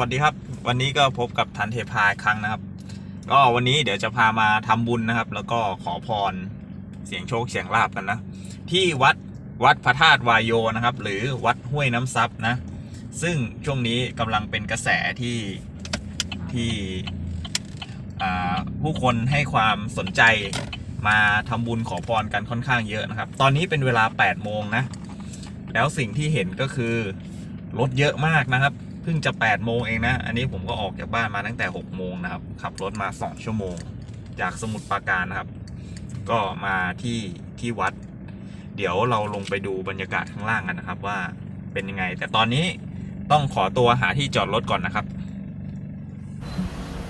วัสดีครับ วันนี้ก็พบกับทันเทพาครั้งนะครับ ก็วันนี้เดี๋ยวจะพามาทำบุญนะครับ แล้วก็ขอพรเสียงโชคเสียงลาบกันนะ ที่วัดวัดพระธาตุวายโยนะครับ หรือวัดห้วยน้ำซับนะ ซึ่งช่วงนี้กำลังเป็นกระแสที่ที่ผู้คนให้ความสนใจมาทำบุญขอพรกันค่อนข้างเยอะนะครับ ตอนนี้เป็นเวลา8โมงนะ แล้วสิ่งที่เห็นก็คือรถเยอะมากนะครับ พิ่งจะ8โมงเองนะ อันนี้ผมก็ออกจากบ้านมาตั้งแต่6โมงนะครับ ขับรถมา2ชั่วโมง จากสมุทรปราการนะครับ ก็มาที่ที่วัด เดี๋ยวเราลงไปดูบรรยากาศข้างล่างกันนะครับ ว่าเป็นยังไง แต่ตอนนี้ต้องขอตัวหาที่จอดรถก่อนนะครับ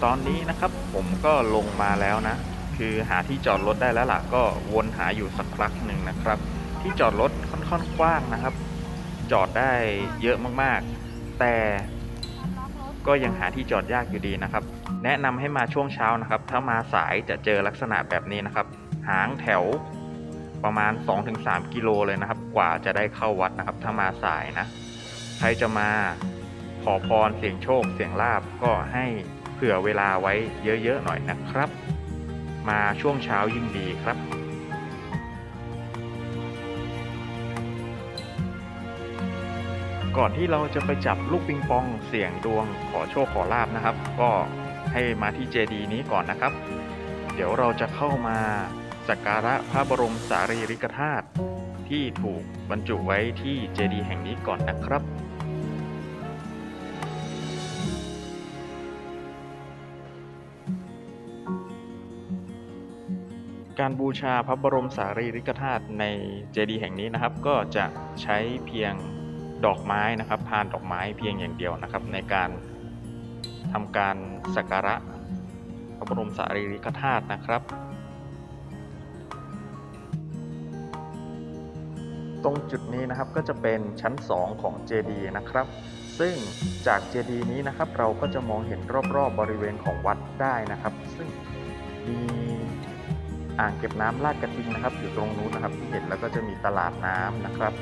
ตอนนี้นะครับผมก็ลงมาแล้วนะ คือหาที่จอดรถได้แล้วล่ะ ก็วนหาอยู่สักพักหนึ่งนะครับ ที่จอดรถค่อนข้างกว้างนะครับ จอดได้เยอะมากๆ แต่ก็ยังหาที่จอดยากอยู่ดีนะครับ แนะนำให้มาช่วงเช้านะครับ ถ้ามาสายจะเจอลักษณะแบบนี้นะครับ หางแถวประมาณ 2-3 กิโลเลยนะครับ กว่าจะได้เข้าวัดนะครับ ถ้ามาสายนะ ใครจะมาขอพรเสียงโชค เสียงลาบก็ให้เผื่อเวลาไว้เยอะๆหน่อยนะครับ มาช่วงเช้ายิ่งดีครับ ก่อนที่เราจะไปจับลูกปิงปองเสี่ยงดวงขอโชคขอลาบนะครับ ก็ให้มาที่เจดีย์นี้ก่อนนะครับ เดี๋ยวเราจะเข้ามาสักการะพระบรมสารีริกธาตุที่ถูกบรรจุไว้ที่เจดีย์แห่งนี้ก่อนนะครับ การบูชาพระบรมสารีริกธาตุในเจดีย์แห่งนี้นะครับ ก็จะใช้เพียง ดอกไม้นะครับพานดอกไม้เพียงอย่างเดียวนะครับ ในการทำการสักการะพระบรมสารีริกธาตุนะครับ ตรงจุดนี้นะครับก็จะเป็นชั้น 2 ของเจดีย์นะครับ ซึ่งจากเจดีย์นี้นะครับเราก็จะมองเห็นรอบๆบริเวณของวัดได้นะครับ ซึ่งมีอ่างเก็บน้ำลาดกระทิงนะครับ อยู่ตรงนู้นนะครับที่เห็นแล้วก็จะมีตลาดน้ำนะครับ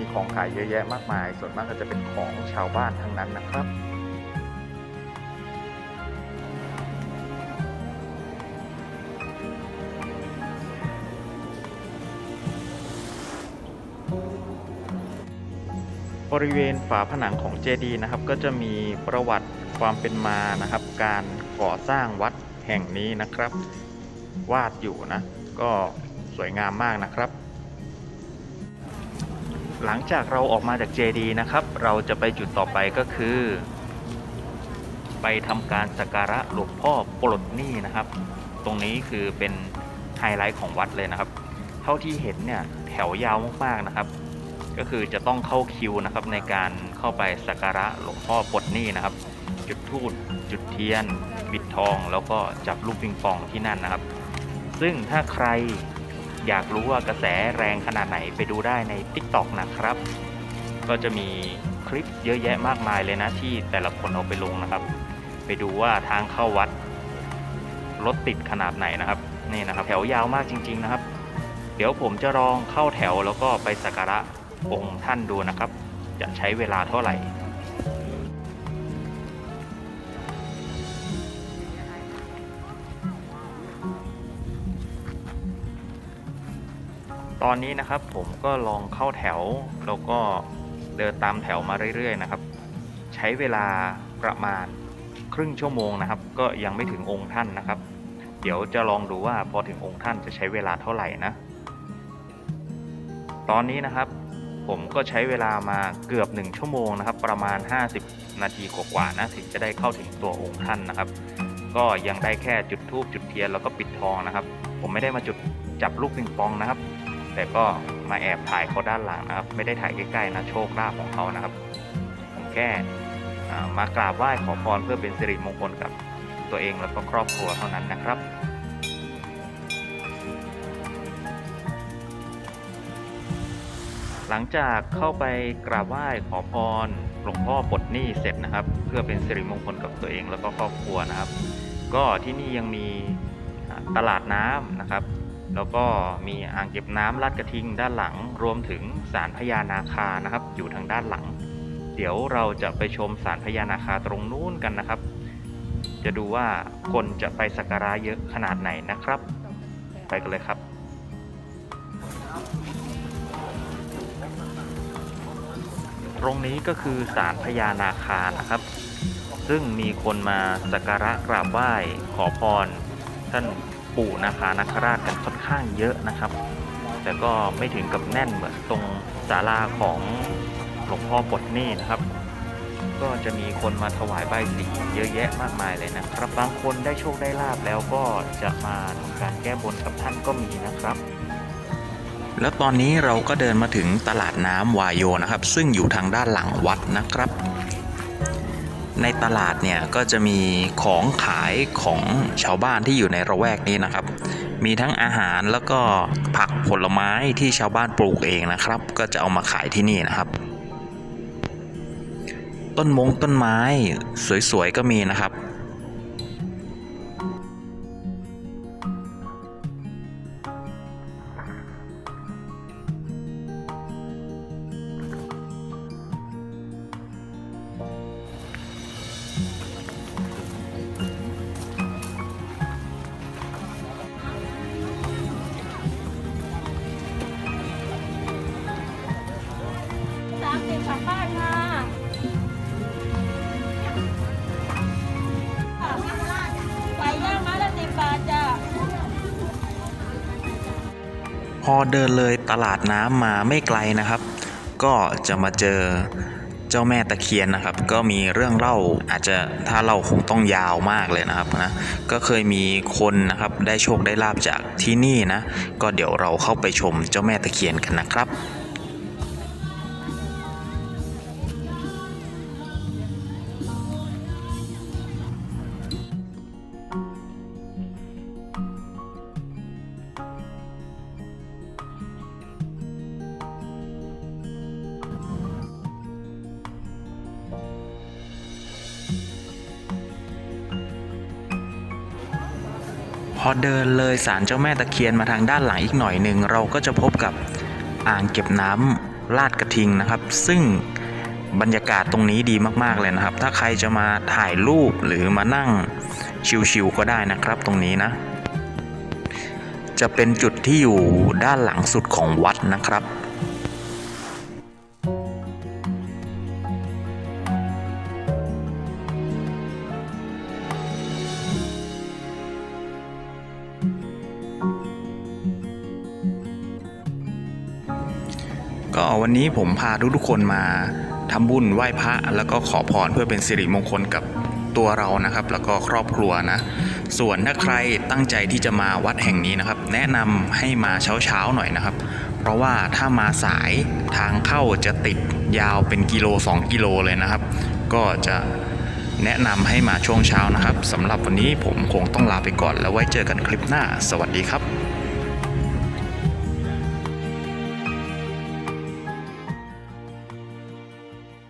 มีของขายเยอะแยะมากมาย ส่วนมากก็จะเป็นของชาวบ้านทั้งนั้นนะครับบริเวณฝาผนังของเจดีย์นะครับ ก็จะมีประวัติความเป็นมานะครับ การก่อสร้างวัดแห่งนี้นะครับ วาดอยู่นะ ก็สวยงามมากนะครับ หลังจากเราออกมาจากเจดีย์นะครับ เราจะไปจุดต่อไปก็คือ ไปทำการสักการะหลวงพ่อปลดหนี้นะครับ ตรงนี้คือเป็นไฮไลท์ของวัดเลยนะครับ เท่าที่เห็นเนี่ยแถวยาวมากๆนะครับ ก็คือจะต้องเข้าคิวนะครับในการเข้าไปสักการะหลวงพ่อปลดหนี้นะครับ จุดธูปจุดเทียน บิดทอง แล้วก็จับลูกปิงปองที่นั่นนะครับ ซึ่งถ้าใคร อยากรู้ว่ากระแสแรงขนาดไหนไปดูได้ใน TikTok นะครับ ก็จะมีคลิปเยอะแยะมากมายเลยนะที่แต่ละคนเอาไปลงนะครับ ไปดูว่าทางเข้าวัดรถติดขนาดไหนนะครับนี่นะครับ แถวยาวมากจริง ๆนะครับ เดี๋ยวผมจะลองเข้าแถวแล้วก็ไปสักการะองค์ท่านดูนะครับ จะใช้เวลาเท่าไหร่ ตอนนี้นะครับผมก็ลองเข้าแถวแล้วก็เดินตามแถวมาเรื่อยๆนะครับ ใช้เวลาประมาณครึ่งชั่วโมงนะครับ ก็ยังไม่ถึงองค์ท่านนะครับ เดี๋ยวจะลองดูว่าพอถึงองค์ท่านจะใช้เวลาเท่าไหร่นะ ตอนนี้นะครับผมก็ใช้เวลามาเกือบ 1 ชั่วโมงนะครับ ประมาณ 50 นาทีกว่าๆนะถึงจะได้เข้าถึงตัวองค์ท่านนะครับ ก็ยังได้แค่จุดธูปจุดเทียนแล้วก็ปิดทองนะครับ ผมไม่ได้มาจุดจับลูกปิงปองนะครับ แต่ก็มาแอบถ่ายเขาด้านหลังนะครับ ไม่ได้ถ่ายใกล้ๆนะโชคลาภของเขานะครับ ผมแค่มากราบไหว้ขอพรเพื่อเป็นสิริมงคลกับตัวเองแล้วก็ครอบครัวเท่านั้นนะครับหลังจากเข้าไปกราบไหว้ขอพรหลวงพ่อปลดหนี้เสร็จนะครับ เพื่อเป็นสิริมงคลกับตัวเองแล้วก็ครอบครัวนะครับ ก็ที่นี่ยังมีตลาดน้ำนะครับ แล้วก็มีอ่างเก็บน้ำลาดกระทิงด้านหลัง รวมถึงศาลพญานาคานะครับ อยู่ทางด้านหลังเเดี๋ยวเราจะไปชมศาลพญานาคาตรงนู้นกันนะครับ จะดูว่าคนจะไปสักการะเยอะขนาดไหนนะครับ ไปกันเลยครับตรงนี้ก็คือศาลพญานาคานะครับ ซึ่งมีคนมาสักการะกราบไหว้ขอพร ท่าน ปู่นาคานาคราชกันค่อนข้างเยอะนะครับ แต่ก็ไม่ถึงกับแน่นเหมือนตรงศาลาของหลวงพ่อปดนี้นะครับ ก็จะมีคนมาถวายใบสีเยอะแยะมากมายเลยนะครับ บางคนได้โชคได้ลาบแล้วก็จะมาทำการแก้บนกับท่านก็มีนะครับแล้วตอนนี้เราก็เดินมาถึงตลาดน้ำวายโยนะครับ ซึ่งอยู่ทางด้านหลังวัดนะครับ ในตลาดเนี่ยก็จะมีของขายของชาวบ้านที่อยู่ในระแวกนี้นะครับ มีทั้งอาหารแล้วก็ผักผลไม้ที่ชาวบ้านปลูกเองนะครับ ก็จะเอามาขายที่นี่นะครับ ต้นมงต้นไม้สวยๆก็มีนะครับ พอเดินเลยตลาดน้ำมาไม่ไกลนะครับ ก็จะมาเจอเจ้าแม่ตะเคียนนะครับ ก็มีเรื่องเล่าอาจจะถ้าเราคงต้องยาวมากเลยนะครับนะก็เคยมีคนนะครับได้โชคได้ลาบจากที่นี่นะ ก็เดี๋ยวเราเข้าไปชมเจ้าแม่ตะเคียนกันนะครับ พอเดินเลยศาลเจ้าแม่ตะเคียนมาทางด้านหลังอีกหน่อยหนึ่งเราก็จะพบกับอ่างเก็บน้ำลาดกระทิงนะครับ ซึ่งบรรยากาศตรงนี้ดีมากๆเลยนะครับ ถ้าใครจะมาถ่ายรูปหรือมานั่งชิวๆก็ได้นะครับตรงนี้นะ จะเป็นจุดที่อยู่ด้านหลังสุดของวัดนะครับ วันนี้ผมพาทุกๆคนมาทำบุญไหว้พระแล้วก็ขอพรเพื่อเป็นสิริมงคลกับตัวเรานะครับ แล้วก็ครอบครัวนะ ส่วนถ้าใครตั้งใจที่จะมาวัดแห่งนี้นะครับ แนะนำให้มาเช้าๆหน่อยนะครับ เพราะว่าถ้ามาสายทางเข้าจะติดยาวเป็นกิโล 2 กิโลเลยนะครับ ก็จะแนะนำให้มาช่วงเช้านะครับสำหรับวันนี้ผมคงต้องลาไปก่อนแล้วไว้เจอกันคลิปหน้า สวัสดีครับ